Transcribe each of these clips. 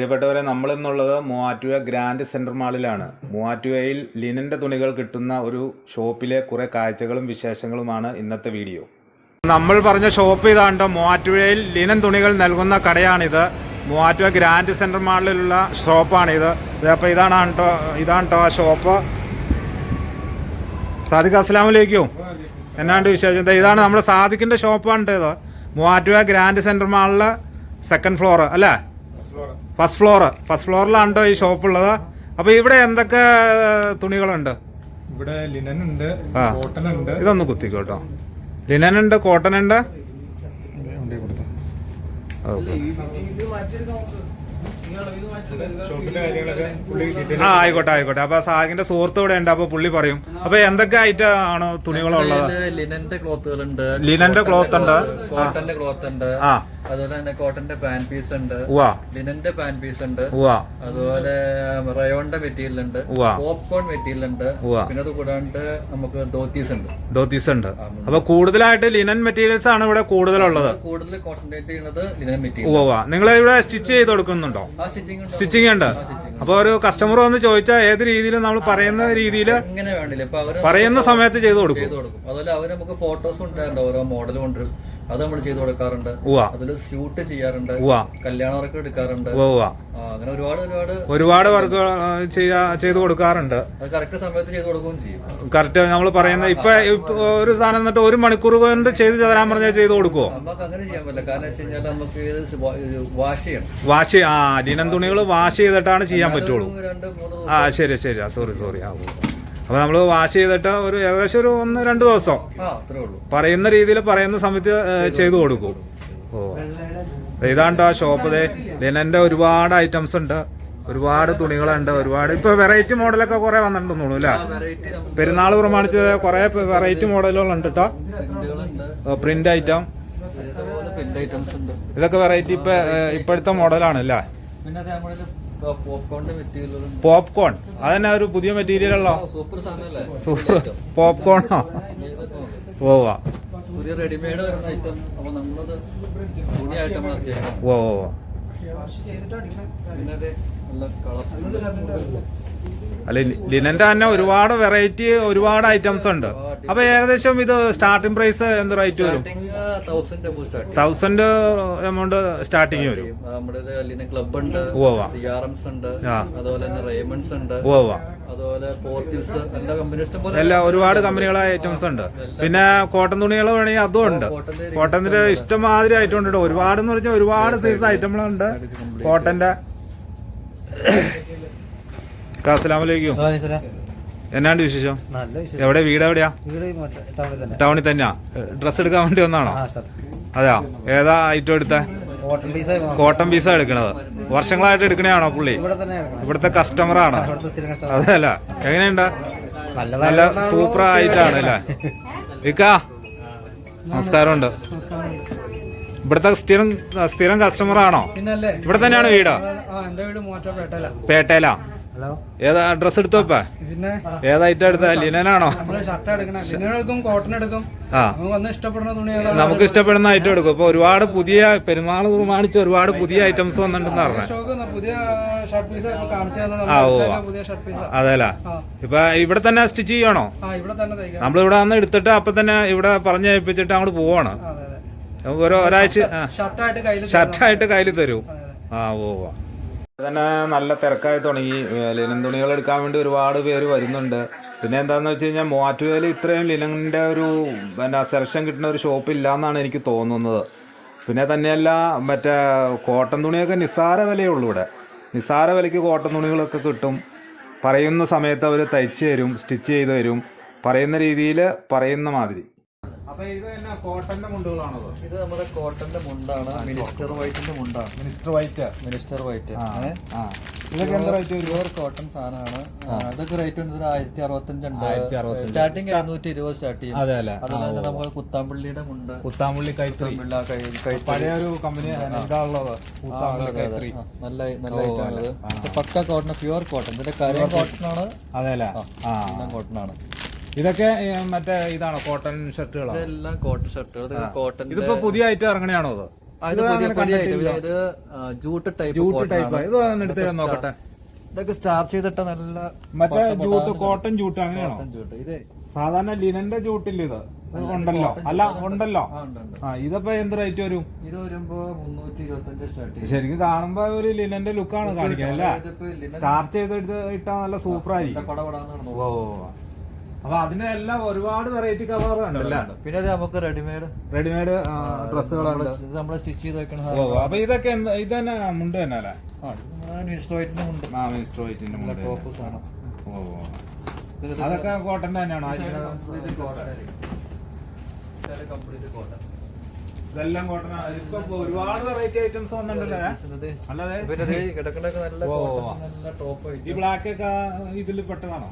പ്രിയപ്പെട്ടവരെ നമ്മളിന്നുള്ളത് Muvattupuzha grand centre മാളിലാണ്. മൂവാറ്റുപുഴയിൽ ലിനന്റെ തുണികൾ കിട്ടുന്ന ഒരു ഷോപ്പിലെ കുറേ കാഴ്ചകളും വിശേഷങ്ങളുമാണ് ഇന്നത്തെ വീഡിയോ. നമ്മൾ പറഞ്ഞ ഷോപ്പ് ഇതാണ്ട് മൂവാറ്റുപുഴയിൽ ലിനൻ തുണികൾ നൽകുന്ന കടയാണിത്. മൂവാറ്റുപുഴ ഗ്രാൻഡ് സെന്റർ മാളിലുള്ള ഷോപ്പാണിത്. അപ്പോൾ ഇതാണ് കേട്ടോ ഇതാണ് കേട്ടോ ആ ഷോപ്പ്? സാദിഖ് അസ്സാം വലൈക്കും എന്നാണ്ട് വിശേഷം? ഇതാണ് നമ്മുടെ സാദിഖിന്റെ ഷോപ്പാണ് ഇത് മൂവാറ്റുപുഴ ഗ്രാൻഡ് സെന്റർ മാളിലെ സെക്കൻഡ് ഫ്ലോർ അല്ലേ? ഫസ്റ്റ് ഫ്ലോർ ഫസ്റ്റ് ഫ്ലോറിലാണ്ടോ ഈ ഷോപ്പ് ഉള്ളത് അപ്പൊ ഇവിടെ എന്തൊക്കെ തുണികളുണ്ട്? ഇവിടെ ലിനൻ ഉണ്ട് കോട്ടൺ ഉണ്ട് ഇതൊന്ന് കുത്തിക്കോട്ടോ. ലിനൻ ഉണ്ട് കോട്ടൺ ഉണ്ട് ഓക്കെ ആ ആയിക്കോട്ടെ ആയിക്കോട്ടെ. അപ്പൊ സാഗിന്റെ സുഹൃത്ത് ഇവിടെ ഉണ്ട്. അപ്പൊ പുള്ളി പറയും. അപ്പൊ എന്തൊക്കെ ഐറ്റം ആണ് തുണികളുള്ളത് ലിനന്റെ ക്ലോത്തുകളുണ്ട് ലിനന്റെ ക്ലോത്ത് ഉണ്ട്. കോട്ടന്റെ ക്ലോത്ത് ഉണ്ട്. ആ. അതുപോലെ തന്നെ കോട്ടന്റെ പാൻ പീസ് ഉണ്ട്. ലിനന്റെ പാൻ പീസ് ഉണ്ട്. അതുപോലെ റയോണിന്റെ മെറ്റീരിയൽ ഉണ്ട്. പോപ്കോൺ മെറ്റീരിയൽ ഉണ്ട്. പിന്നെ അത് കൂടാണ്ട് നമുക്ക് ധോത്തീസ് ഉണ്ട്. ധോത്തീസ് ഉണ്ട്. അപ്പൊ കൂടുതലായിട്ട് ലിനൻ മെറ്റീരിയൽസ് ആണ് ഇവിടെ കൂടുതലുള്ളത്. കൂടുതൽ കോൺസെൻട്രേറ്റ് ചെയ്യുന്നത് ലിനൻ മെറ്റീരിയൽ നിങ്ങൾ ഇവിടെ സ്റ്റിച്ച് ചെയ്ത് കൊടുക്കുന്നുണ്ടോ? ആ സ്റ്റിച്ചിങ് ഉണ്ട്? അപ്പൊ ഒരു കസ്റ്റമർ വന്ന് ചോദിച്ചാൽ ഏത് രീതിയിൽ നമ്മൾ പറയുന്ന രീതിയിൽ പറയുന്ന സമയത്ത് ചെയ്ത് കൊടുക്കും. അതുപോലെ അവർ നമുക്ക് ഫോട്ടോസ് ഉണ്ടായിരുന്നു ഓരോ മോഡൽ കൊണ്ടുവരും അത് നമ്മൾ ചെയ്തു കൊടുക്കാറുണ്ട്. അതിൽ സ്യൂട്ട് ചെയ്യാറുണ്ട്. കല്യാണ വർക്ക് എടുക്കാറുണ്ട്. അങ്ങനെ ഒരുപാട് ഒരുപാട് ഒരുപാട് വർക്ക് ചെയ്തു കൊടുക്കാറുണ്ട്. അത് കറക്റ്റ് സമയത്ത് ചെയ്തു കൊടുക്കുകയും ചെയ്യും. കറക്റ്റ് നമ്മൾ പറയുന്നത് ഇപ്പൊ ഒരു സാധനം എന്നിട്ട് ഒരു മണിക്കൂർ കൊണ്ട് ചെയ്ത് തരാൻ പറഞ്ഞാൽ ചെയ്തു കൊടുക്കുമോ നമുക്ക് അങ്ങനെ ചെയ്യാൻ പറ്റില്ല. കാരണം വെച്ച് കഴിഞ്ഞാൽ നമുക്ക് വാഷ് ചെയ്യണം. വാഷ് ആ ലിനൻ തുണികൾ വാഷ് ചെയ്തിട്ടാണ് ചെയ്യാൻ പറ്റുള്ളൂ. ആ ശരി ശരി. സോറി സോറി ആ അപ്പോൾ നമ്മൾ വാഷ് ചെയ്തിട്ട് ഒരു ഏകദേശം ഒരു ഒന്ന് രണ്ട് ദിവസം പറയുന്ന രീതിയിൽ പറയുന്ന സമയത്ത് ചെയ്തു കൊടുക്കും. ഓ. ഇതാണ്ടോ ആ ഷോപ്പ് ലിനന്റെ ഒരുപാട് ഐറ്റംസ് ഉണ്ട്. ഒരുപാട് തുണികളുണ്ട് ഒരുപാട്. ഇപ്പൊ വെറൈറ്റി മോഡലൊക്കെ കുറെ വന്നിട്ടുണ്ടെന്ന് തോന്നുന്നു അല്ലേ? പെരുന്നാൾ പ്രമാണിച്ച് കുറെ വെറൈറ്റി മോഡലുകൾ ഉണ്ട് കേട്ടോ പ്രിന്റ് ഐറ്റം ഇതൊക്കെ വെറൈറ്റി ഇപ്പൊ ഇപ്പോഴത്തെ മോഡലാണ് അല്ലേ? പോപ്കോൺ അതന്നെ ഒരു പുതിയ മെറ്റീരിയൽ ഉള്ളോ സൂപ്പർ പോപ്കോണോ ഓ വാ പുതിയ റെഡിമെയ്ഡ് വരുന്ന ഐറ്റം അപ്പോൾ നമ്മളത് തുണിയായിട്ട് നമ്മൾ ഇറക്കിയേക്കാം. ഓ അല്ല ലിനന്റെ തന്നെ ഒരുപാട് വെറൈറ്റി ഒരുപാട് ഐറ്റംസ് ഉണ്ട്. അപ്പൊ ഏകദേശം ഇത് സ്റ്റാർട്ടിംഗ് പ്രൈസ് എന്ത് റേറ്റ് വരും? തൗസൻഡ് എമൗണ്ട് സ്റ്റാർട്ടിങ് വരും. നമ്മുടെ അല്ലിന് ക്ലബ് ഉണ്ട് ഉവ്വ. സി ആർ എംസ് ഉണ്ട്. അതുപോലെ തന്നെ റേമൺസ് ഉണ്ട് അതുപോലെ പോർട്ടിൽസ് എല്ലാ കമ്പനി ഇഷ്ടം പോലെ എല്ലാ ഒരുപാട് കമ്പനികളെ ഐറ്റംസ് ഉണ്ട്. പിന്നെ കോട്ടൺ തുണികൾ വേണമെങ്കിൽ അതും ഉണ്ട്. കോട്ടന്റെ ഇഷ്ടം ഇഷ്ടമാതിരി ഐറ്റം ഉണ്ട് ഒരുപാട് എന്ന് പറഞ്ഞാൽ ഒരുപാട് സൈസ് ഐറ്റങ്ങളുണ്ട് കോട്ടന്റെ അസ്സലാമലൈക്കും എന്നാണ്ട് വിശേഷം? എവിടെ? വീട് എവിടെയാ? ടൗണിൽ തന്നെ. ടൗണിൽ തന്നെയാ? ഡ്രസ് എടുക്കാൻ വേണ്ടി വന്നാണോ? അതെയാ? ഏതാ ഐറ്റം എടുത്ത? കോട്ടൺ പീസ എടുക്കണത്. വർഷങ്ങളായിട്ട് എടുക്കണയാണോ പുള്ളി? ഇവിടുത്തെ കസ്റ്റമർ ആണ്. അതല്ല എങ്ങനെയുണ്ട്? നല്ല സൂപ്പർ ആയിട്ടാണ് അല്ലേ? വിക്കാ നമസ്കാരമുണ്ട്. ഇവിടുത്തെ സ്ഥിരം സ്ഥിരം കസ്റ്റമർ ആണോ? ഇവിടെ തന്നെയാണ് വീട്? ആ ഏതാ ഡ്രസ് എടുത്തോപ്പാ പിന്നെ? ഏതാ ഐറ്റം എടുത്ത ലിനനാണോ? നമുക്ക് ഇഷ്ടപ്പെടുന്ന ഐറ്റം എടുക്കും. ഇപ്പൊ ഒരുപാട് പുതിയ പെരുന്നാൾ പ്രമാണിച്ച് ഒരുപാട് പുതിയ ഐറ്റംസ് വന്നിട്ടുണ്ടെന്ന് പറഞ്ഞു. ആ, ഓ. അതെല്ല ഇപ്പൊ ഇവിടെ തന്നെ സ്റ്റിച്ച് ചെയ്യണോ? നമ്മളിവിടെ വന്ന് എടുത്തിട്ട് അപ്പൊ തന്നെ ഇവിടെ പറഞ്ഞ് ഏൽപ്പിച്ചിട്ട് അങ്ങോട്ട് പോവാണ്. ഓരോ ഒരാഴ്ച ഷർട്ടായിട്ട് കയ്യിൽ തരൂ. ആ ഓ. തന്നെ നല്ല തിരക്കായി തുടങ്ങി. ലിനൻ തുണികൾ എടുക്കാൻ വേണ്ടി ഒരുപാട് പേര് വരുന്നുണ്ട്. പിന്നെ എന്താന്ന് വെച്ച് കഴിഞ്ഞാൽ മൂവാറ്റുപുഴയിൽ ഇത്രയും ലിനന്റെ ഒരു പിന്നെ സെലക്ഷൻ കിട്ടുന്ന ഒരു ഷോപ്പ് ഇല്ല എന്നാണ് എനിക്ക് തോന്നുന്നത്. പിന്നെ തന്നെയല്ല മറ്റേ കോട്ടൺ തുണിയൊക്കെ നിസ്സാര വിലയേ ഉള്ളൂ ഇവിടെ. നിസ്സാര വിലയ്ക്ക് കോട്ടൺ തുണികളൊക്കെ കിട്ടും. പറയുന്ന സമയത്ത് അവർ തയ്ച്ച് തരും സ്റ്റിച്ച് ചെയ്ത് തരും. പറയുന്ന രീതിയിൽ പറയുന്ന മാതിരി. അപ്പോൾ ഇത് തന്നെ മുണ്ടുകളാണത്? ഇത് നമ്മുടെ കോട്ടന്റെ മുണ്ടാണ്. മിനിസ്റ്റർ വൈറ്റിന്റെ മുണ്ടാണ്. Minister white. Minister white. ഇതൊക്കെ എന്താ റേറ്റ് പ്യുവർ കോട്ടൺ സാധനമാണ്. ഇതൊക്കെ റേറ്റ് വരുന്നത് ആയിരത്തി അറുപത്തഞ്ചുണ്ട് 1065. സ്റ്റാർട്ടിങ് എഴുന്നൂറ്റി ഇരുപത് സ്റ്റാർട്ട് ചെയ്യും. അതെ അല്ലേ? അതുപോലെ തന്നെ നമ്മൾ കുത്താമ്പള്ളിയുടെ മുണ്ട്. കുത്താമ്പള്ളി പഴയ ഒരു കമ്പനി നല്ല നല്ല ഐറ്റം ആണ് ഇത്. ഇത് പക്ക കോട്ടൺ പ്യുവർ കോട്ടൺ ഇതിന്റെ കരയും കോട്ടൺ ആണ്. അതെ അല്ലേ? ആ എല്ലാം കോട്ടൺ ആണ്. ഇതൊക്കെ മറ്റേ ഇതാണോ കോട്ടൺ ഷർട്ടുകളാണ് ഇതെല്ലാം കോട്ടൺ ഷർട്ടുകൾ കോട്ടൺ ഇതിപ്പോ പുതിയ ഐറ്റം ഇറങ്ങണയാണോ അത്? ഇത് പുതിയ അങ്ങനെ പുതിയ item. ഇത് ആ, ജൂട്ട് ടൈപ്പ് ജൂട്ട് ടൈപ്പ് ആണ്. ഇത് എടുത്ത് നോക്കട്ടെ. ഇതൊക്കെ സ്റ്റാർച്ച് ചെയ്തിട്ട് നല്ല മറ്റേ ജൂട്ട് കോട്ടൺ ജൂട്ട് അങ്ങനെയാണോ? കോട്ടൺ ജൂട്ട് ഇത് സാധാരണ ലിനന്റെ ജൂട്ടില്ല ഇത്? ഉണ്ടല്ലോ. അല്ല ഉണ്ടല്ലോ. ആ, ഉണ്ട്, ഉണ്ട്. ആ ഇതിപ്പോ എന്ത് റേറ്റ് വരും? ഇത് വരുമ്പോ മുന്നൂറ്റി ഇരുപത്തഞ്ച് സ്റ്റാർട്ട് ചെയ്യും. ശരിക്കും കാണുമ്പോ ഒരു ലിനന്റെ ലുക്കാണ് കാണിക്കുന്നത് അല്ലേ? ഇതിപ്പോ ലിനൻ ഇട്ടാ നല്ല സൂപ്പർ ആയിരിക്കും. പടപടാന്ന് നടന്നു ഓ. അപ്പൊ അതിനെല്ലാം ഒരുപാട് വെറൈറ്റി ഉണ്ടല്ലേ? പിന്നെ ഇത് നമുക്ക് റെഡിമെയ്ഡ് റെഡിമെയ്ഡ് ഡ്രസ്സുകളുണ്ട് ഇത് നമ്മൾ സ്റ്റിച്ച് ചെയ്ത് വെക്കണ ഓ അപ്പൊ ഇതൊക്കെ ഇത് തന്നെ മുണ്ട് തന്നെ അല്ലേ. അതൊക്കെ കോട്ടൺ തന്നെയാണോ? ഇതെല്ലാം കോട്ടൺ ഒരുപാട് വെറൈറ്റി ഐറ്റംസ് വന്നിട്ടുണ്ടല്ലേ? അല്ലാതെ? ഈ ബ്ലാക്ക് ഒക്കെ ഇതിൽ പെട്ടതാണോ?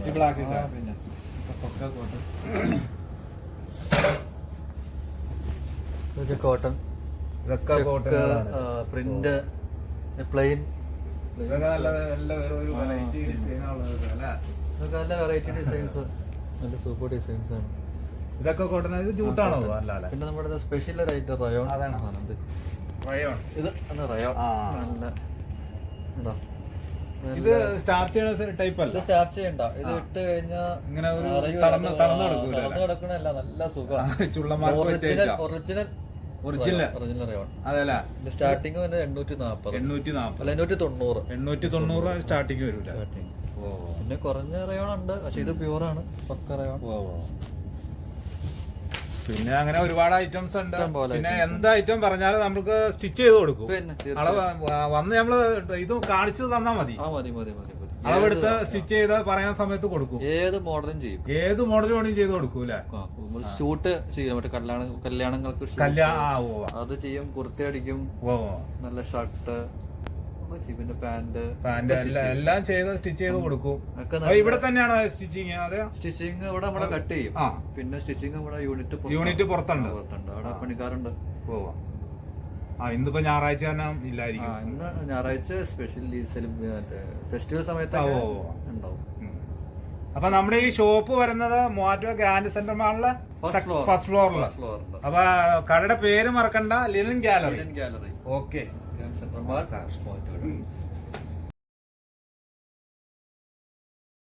ഈ ബ്ലാക്ക് ഒക്കെ? പക്ക കോട്ടൺ. ഇതൊക്കെ കോട്ടൺ ഇതൊക്കെ കോട്ടൺ പ്രിന്റ് പ്ലെയിൻ. ഇതൊക്കെ നല്ല നല്ല ഒരു വെറൈറ്റി ഡിസൈനുള്ളത് അല്ലേ? ഇതൊക്കെ നല്ല വെറൈറ്റി ഡിസൈൻസ് നല്ല സൂപ്പർ ഡിസൈൻസ് ആണ്. ഇതൊക്കെ കോട്ടൺ ഇത് ജൂട്ടാണോ അല്ല പിന്നെ നമ്മുടെ സ്പെഷ്യൽ ആയിട്ട് റയോൺ അതാണ്. റയോൺ ഇത് റയോൺ നല്ല ഇതാ. ഇത് സ്റ്റാർച്ച് ചെയ്യണ ടൈപ്പ് അല്ല. സ്റ്റാർച്ച് ചെയ്യണ്ട. ഇത് ഇട്ട് കഴിഞ്ഞാൽ ഇങ്ങനെ ഒരു തടന്ന് തളർന്ന് കിടക്കണല്ല നല്ല സുഖം. ചുള്ളമാർക്ക് ഒറിജിനൽ ഒറിജിനൽ ഒറിജിനൽ റയോൺ അതല്ല. ഇത് സ്റ്റാർട്ടിങ് വന്നെ എണ്ണൂറ്റി നാപ്പത് എണ്ണൂറ്റി നാപ്പത് എണ്ണൂറ്റി തൊണ്ണൂറ് എണ്ണൂറ്റി തൊണ്ണൂറ് വരൂല പിന്നെ കുറഞ്ഞ റയോൺ ഉണ്ട് പക്ഷെ ഇത് പ്യൂറാണ് പക്ക റയോൺ. പിന്നെ അങ്ങനെ ഒരുപാട് ഐറ്റംസ് ഉണ്ട്. പിന്നെ എന്ത് ഐറ്റം പറഞ്ഞാലും നമുക്ക് സ്റ്റിച്ച് ചെയ്ത് കൊടുക്കും. അളവ് വന്ന് നമ്മൾ ഇത് കാണിച്ചു തന്നാ മതി. അളവെടുത്ത് സ്റ്റിച്ച് ചെയ്ത് പറയാൻ സമയത്ത് കൊടുക്കും. ഏത് മോഡലും ചെയ്യും. ഏത് മോഡൽ വേണമെങ്കിലും ചെയ്ത് കൊടുക്കൂല ഷൂട്ട് ചെയ്യും. മറ്റേ കല്യാണ കല്യാണങ്ങൾക്ക് അത് ചെയ്യും കുർത്തി അടിക്കും. നല്ല ഷർട്ട് പിന്നെ പാന്റ് പാന്റ് എല്ലാം ചെയ്ത് സ്റ്റിച്ച് ചെയ്ത് കൊടുക്കും. ഇവിടെ തന്നെയാണ് സ്റ്റിച്ചിങ് അതെ? സ്റ്റിച്ചിങ് ഇവിടെ നമ്മളെ കട്ട് ചെയ്യും. പിന്നെ സ്റ്റിച്ചിങ് ഇവിടെ യൂണിറ്റ് യൂണിറ്റ് പുറത്തുണ്ട്. പുറത്തുണ്ട്. അവിടെ പണിക്കാരുണ്ട്. പോവാം. ആ ഇന്നിപ്പോ ഞായറാഴ്ച ഇല്ലായിരിക്കും. ഇന്ന് ഞായറാഴ്ച സ്പെഷ്യൽ ഫെസ്റ്റിവൽ സമയത്ത്. ഉണ്ടാവും. അപ്പൊ നമ്മുടെ ഈ ഷോപ്പ് വരുന്നത് മൂവാറ്റുപുഴ ഗ്രാൻഡ് സെന്റർ മാളിലെ ഫസ്റ്റ് ഫ്ലോറിൽ അപ്പൊ കടയുടെ പേര് മറക്കണ്ട. ലിനൻ ഗാലറി ഗാലറി ഓക്കെ नमस्कार